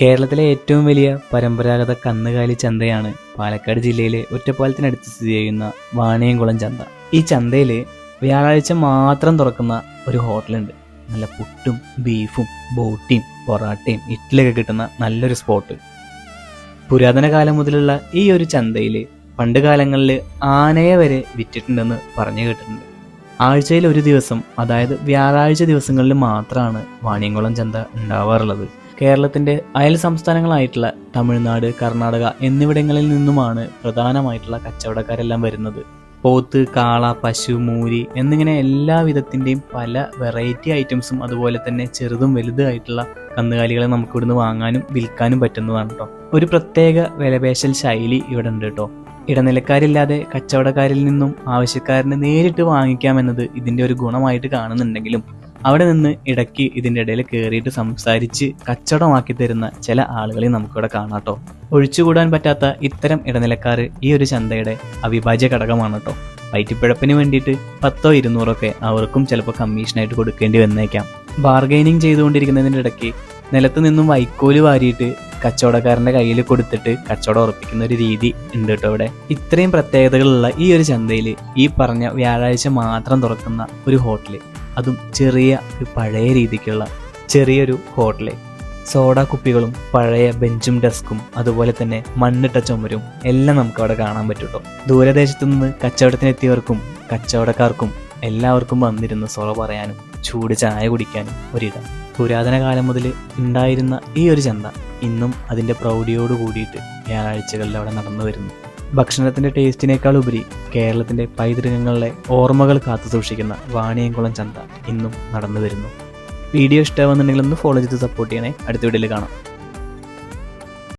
കേരളത്തിലെ ഏറ്റവും വലിയ പരമ്പരാഗത കന്നുകാലി ചന്തയാണ് പാലക്കാട് ജില്ലയിലെ ഒറ്റപ്പാലത്തിനടുത്ത് സ്ഥിതി ചെയ്യുന്ന വാണിയംകുളം ചന്ത. ഈ ചന്തയിൽ വ്യാഴാഴ്ച മാത്രം തുറക്കുന്ന ഒരു ഹോട്ടലുണ്ട്. നല്ല പുട്ടും ബീഫും ബോട്ടിയും പൊറാട്ടയും ഇഡ്ഡലിയൊക്കെ കിട്ടുന്ന നല്ലൊരു സ്പോട്ട്. പുരാതന കാലം മുതലുള്ള ഈ ഒരു ചന്തയിൽ പണ്ട് കാലങ്ങളിൽ ആനയെ വരെ വിറ്റിട്ടുണ്ടെന്ന് പറഞ്ഞു കേട്ടിട്ടുണ്ട്. ആഴ്ചയിൽ ഒരു ദിവസം അതായത് വ്യാഴാഴ്ച ദിവസങ്ങളിൽ മാത്രമാണ് വാണിയംകുളം ചന്ത ഉണ്ടാവാറുള്ളത്. കേരളത്തിന്റെ അയൽ സംസ്ഥാനങ്ങളായിട്ടുള്ള തമിഴ്നാട് കർണാടക എന്നിവിടങ്ങളിൽ നിന്നുമാണ് പ്രധാനമായിട്ടുള്ള കച്ചവടക്കാരെല്ലാം വരുന്നത്. പോത്ത് കാള പശു മൂരി എന്നിങ്ങനെ എല്ലാ വിധത്തിന്റെയും പല വെറൈറ്റി ഐറ്റംസും അതുപോലെ തന്നെ ചെറുതും വലുതായിട്ടുള്ള കന്നുകാലികളെ നമുക്ക് ഇവിടുന്ന് വാങ്ങാനും വിൽക്കാനും പറ്റുന്നതാണ് കേട്ടോ ഒരു പ്രത്യേക വിലപേശൽ ശൈലി ഇവിടെ ഉണ്ട് കേട്ടോ ഇടനിലക്കാരില്ലാതെ കച്ചവടക്കാരിൽ നിന്നും ആവശ്യക്കാരന് നേരിട്ട് വാങ്ങിക്കാമെന്നത് ഇതിന്റെ ഒരു ഗുണമായിട്ട് കാണുന്നുണ്ടെങ്കിലും അവിടെ നിന്ന് ഇടയ്ക്ക് ഇതിന്റെ ഇടയിൽ കയറിയിട്ട് സംസാരിച്ച് കച്ചവടമാക്കി തരുന്ന ചില ആളുകളെ നമുക്കിവിടെ കാണാട്ടോ ഒഴിച്ചുകൂടാൻ പറ്റാത്ത ഇത്തരം ഇടനിലക്കാർ ഈ ഒരു ചന്തയുടെ അവിഭാജ്യ ഘടകമാണ് കേട്ടോ വയറ്റിപ്പിഴപ്പിന് വേണ്ടിയിട്ട് പത്തോ ഇരുന്നൂറോ ഒക്കെ അവർക്കും ചിലപ്പോൾ കമ്മീഷനായിട്ട് കൊടുക്കേണ്ടി വന്നേക്കാം. ബാർഗൈനിങ് ചെയ്തുകൊണ്ടിരിക്കുന്നതിന്റെ ഇടയ്ക്ക് നിലത്ത് നിന്നും വൈക്കോൽ വാരിയിട്ട് കച്ചവടക്കാരന്റെ കയ്യിൽ കൊടുത്തിട്ട് കച്ചവടം ഉറപ്പിക്കുന്ന ഒരു രീതി ഉണ്ട് കേട്ടോ ഇവിടെ. ഇത്രയും പ്രത്യേകതകളുള്ള ഈ ഒരു ചന്തയിൽ ഈ പറഞ്ഞ വ്യാഴാഴ്ച മാത്രം തുറക്കുന്ന ഒരു ഹോട്ടൽ. അതും ചെറിയ ഒരു പഴയ രീതിക്കുള്ള ചെറിയൊരു ഹോട്ടൽ. സോഡ കുപ്പികളും പഴയ ബെഞ്ചും ഡെസ്കും അതുപോലെ തന്നെ മണ്ണിട്ട ചുമരും എല്ലാം നമുക്ക് അവിടെ കാണാൻ പറ്റും കേട്ടോ ദൂരദേശത്തു നിന്ന് കച്ചവടത്തിനെത്തിയവർക്കും കച്ചവടക്കാർക്കും എല്ലാവർക്കും വന്നിരുന്ന് സോള പറയാനും ചൂട് ചായ കുടിക്കാനും ഒരിടം. പുരാതന കാലം മുതൽ ഉണ്ടായിരുന്ന ഈ ഒരു ചന്ത ഇന്നും അതിന്റെ പ്രൗഢിയോട് കൂടിയിട്ട് വ്യാഴാഴ്ചകളിൽ അവിടെ നടന്നു വരുന്നു. ഭക്ഷണത്തിന്റെ ടേസ്റ്റിനേക്കാൾ ഉപരി കേരളത്തിന്റെ പൈതൃകങ്ങളിലെ ഓർമ്മകൾ കാത്തു സൂക്ഷിക്കുന്ന വാണിയംകുളം ചന്ത ഇന്നും നടന്നു വരുന്നു വീഡിയോ ഇഷ്ടമാവുന്നുണ്ടെങ്കിൽ ഒന്ന് ഫോളോ ചെയ്ത് സപ്പോർട്ട് ചെയ്യണേ. അടുത്ത വീഡിയോയിൽ കാണാം.